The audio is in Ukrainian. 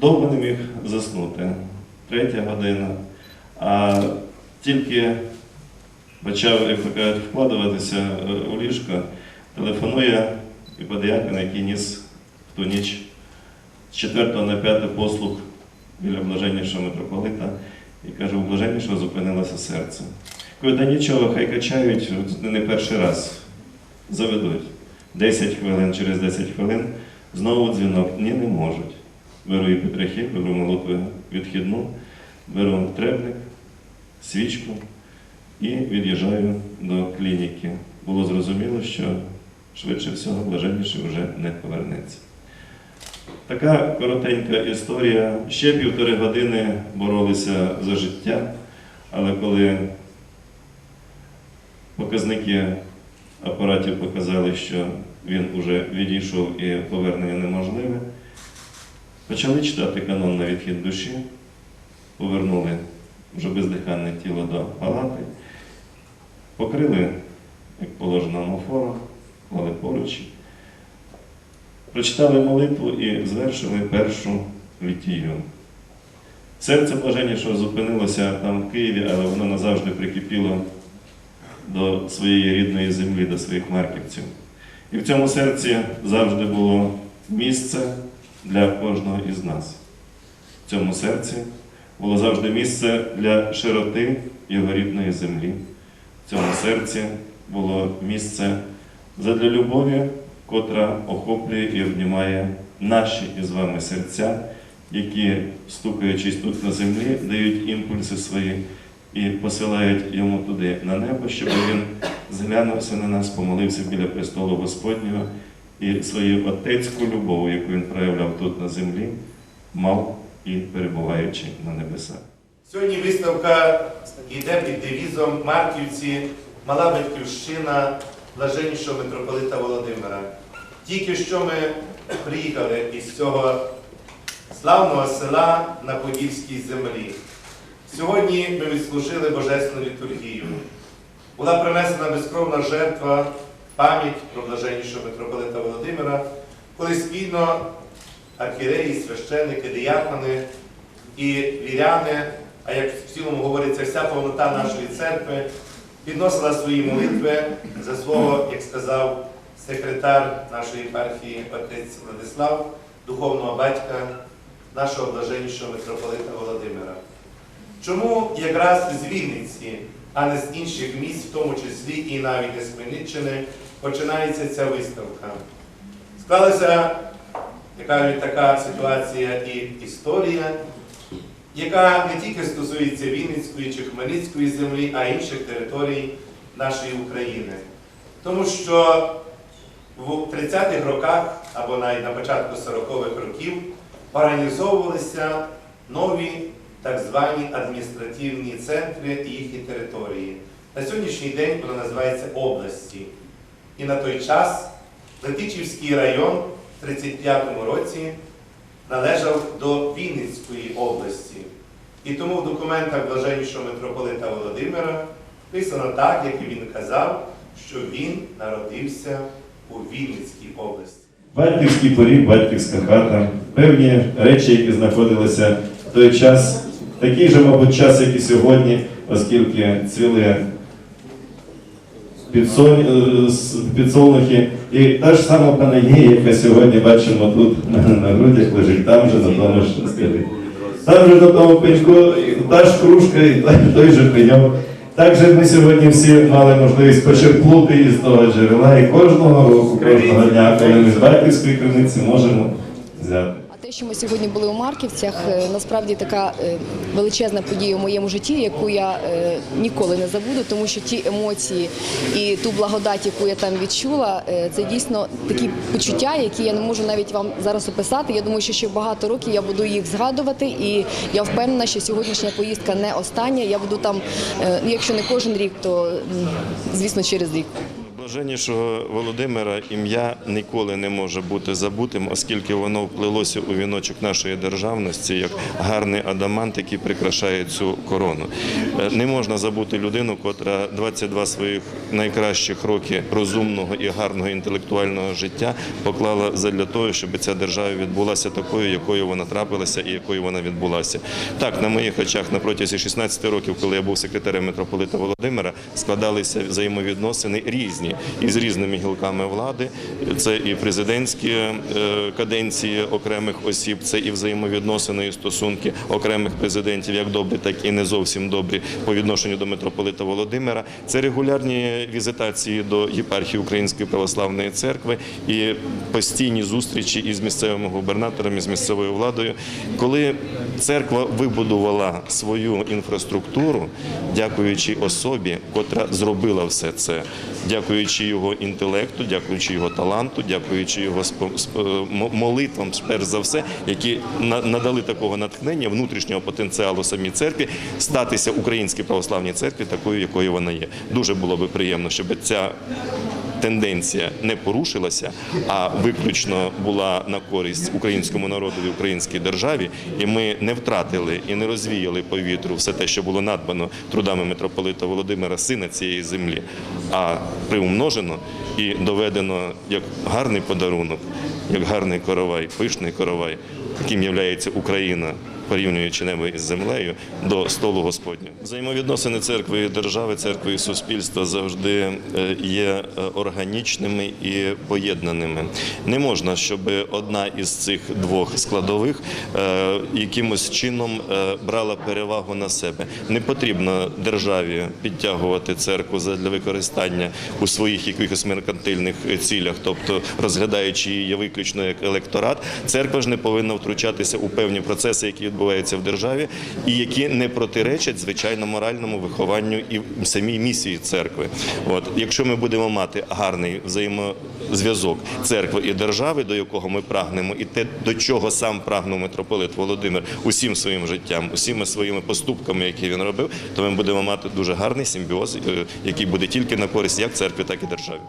довго не міг заснути. Третя година. А тільки почав, як то кажуть, вкладуватися е, у ліжко, телефонує і подіякон, який ніс в ту ніч з 4 на 5 послуг біля блаженнішого митрополита і каже, у блаженнішого зупинилося серце. Кажу, да нічого, хай качають не перший раз заведуть. 10 хвилин, через 10 хвилин знову дзвінок. Ні, не можуть. Беру і Петрахів, беру молитву відхідну, беру требник, свічку і від'їжджаю до клініки. Було зрозуміло, що швидше всього блаженніший вже не повернеться. Така коротенька історія. Ще півтори години боролися за життя, але коли показники апаратів показали, що він уже відійшов і повернення неможливе, почали читати канон на відхід душі, повернули вже бездиханне тіло до палати, покрили, як положено, амофором, клали поруч, прочитали молитву і звершили першу літію. Серце блаженнішого зупинилося там в Києві, але воно назавжди прикипіло до своєї рідної землі, до своїх марківців. І в цьому серці завжди було місце для кожного із нас. В цьому серці було завжди місце для широти його рідної землі. В цьому серці було місце задля любові, котра охоплює і обнімає наші із вами серця, які, стукаючись тут на землі, дають імпульси свої і посилають йому туди на небо, щоб він зглянувся на нас, помолився біля престолу Господнього і свою отецьку любов, яку він проявляв тут на землі, мав і перебуваючи на небесах. Сьогодні виставка йде під девізом Марківці, Мала Батьківщина блаженнішого митрополита Володимира. Тільки що ми приїхали із цього славного села на Подільській землі. Сьогодні ми відслужили Божественну літургію. Була принесена безкровна жертва, пам'ять про блаженнішого митрополита Володимира, коли спільно архієреї, священники, диякони і віряни, а як в цілому говориться, вся повнота нашої церкви, підносила свої молитви за свого, як сказав секретар нашої єпархії, отець Владислав, духовного батька нашого блаженнішого митрополита Володимира. Чому якраз з Вінниці, а не з інших міст, в тому числі і навіть з Хмельниччини, починається ця виставка? Склалася як кажуть, така ситуація і історія, яка не тільки стосується Вінницької чи Хмельницької землі, а й інших територій нашої України. Тому що в 30-х роках або навіть на початку 40-х років організовувалися нові так звані адміністративні центри і їхні території. На сьогоднішній день воно називається області. І на той час Летичівський район в 35-му році належав до Вінницької області. І тому в документах блаженнішого митрополита Володимира писано так, як і він казав, що він народився у Вінницькій області. Батьківський поріг, батьківська хата, певні речі, які знаходилися в той час, такий же, мабуть, час, як і сьогодні, оскільки цвіли е, підсолнухи. І та ж сама Панагія, яка сьогодні бачимо тут на, грудях, лежить там же, на тому ж столі. Там же на тому пеньку та ж кружка, і той же пеньок. Також ми сьогодні всі мали можливість почерпнути із того джерела, і кожного року, кожного дня, коли ми з батьківської криниці можемо взяти. Що ми сьогодні були у Марківцях, е, насправді така е, величезна подія у моєму житті, яку я е, ніколи не забуду, тому що ті емоції і ту благодать, яку я там відчула, це дійсно такі почуття, які я не можу навіть вам зараз описати. Я думаю, що ще багато років я буду їх згадувати, і я впевнена, що сьогоднішня поїздка не остання. Я буду там, ну, якщо не кожен рік, то звісно через рік. Блаженнішого Володимира ім'я ніколи не може бути забутим, оскільки воно вплилося у віночок нашої державності як гарний адамант, який прикрашає цю корону. Е, Не можна забути людину, котра 22 своїх найкращих роки розумного і гарного інтелектуального життя поклала задля того, щоб ця держава відбулася такою, якою вона трапилася і якою вона відбулася. Так, на моїх очах на протязі 16 років, коли я був секретарем митрополита Володимира, складалися взаємовідносини різні із різними гілками влади. Це і президентські е, каденції окремих осіб, це і взаємовідносини і стосунки окремих президентів, як добрі, так і не зовсім добрі по відношенню до митрополита Володимира. Це регулярні візитації до єпархії Української православної церкви і постійні зустрічі із місцевими губернаторами, з місцевою владою. Коли церква вибудувала свою інфраструктуру, дякуючи особі, котра зробила все це, дякуючи його інтелекту, дякуючи його таланту, дякуючи його молитвам, перш за все, які на- надали такого натхнення внутрішнього потенціалу самій церкві статися українській православній церкві такою, якою вона є. Дуже було би приємно, щоб ця тенденція не порушилася, а виключно була на користь українському народові, українській державі, і ми не втратили і не розвіяли по вітру все те, що було надбано трудами митрополита Володимира, сина цієї землі, а приумножено і доведено як гарний подарунок, як гарний коровай, пишний коровай, яким є Україна порівнюючи небо із землею до столу Господнього. Взаємовідносини церкви і держави, церкви і суспільства завжди е, є е, органічними і поєднаними. Не можна, щоб одна із цих двох складових е, якимось чином брала перевагу на себе. Не потрібно державі підтягувати церкву для використання у своїх якихось меркантильних цілях, тобто розглядаючи її виключно як електорат. Церква ж не повинна втручатися у певні процеси, які відбуваються в державі, і які не протиречать звичайно моральному вихованню і самій місії церкви. От якщо ми будемо мати гарний взаємозв'язок церкви і держави, до якого ми прагнемо, і те, до чого сам прагнув митрополит Володимир усім своїм життям, усіма своїми поступками, які він робив, то ми будемо мати дуже гарний симбіоз, е, який буде тільки на користь як церкві, так і державі.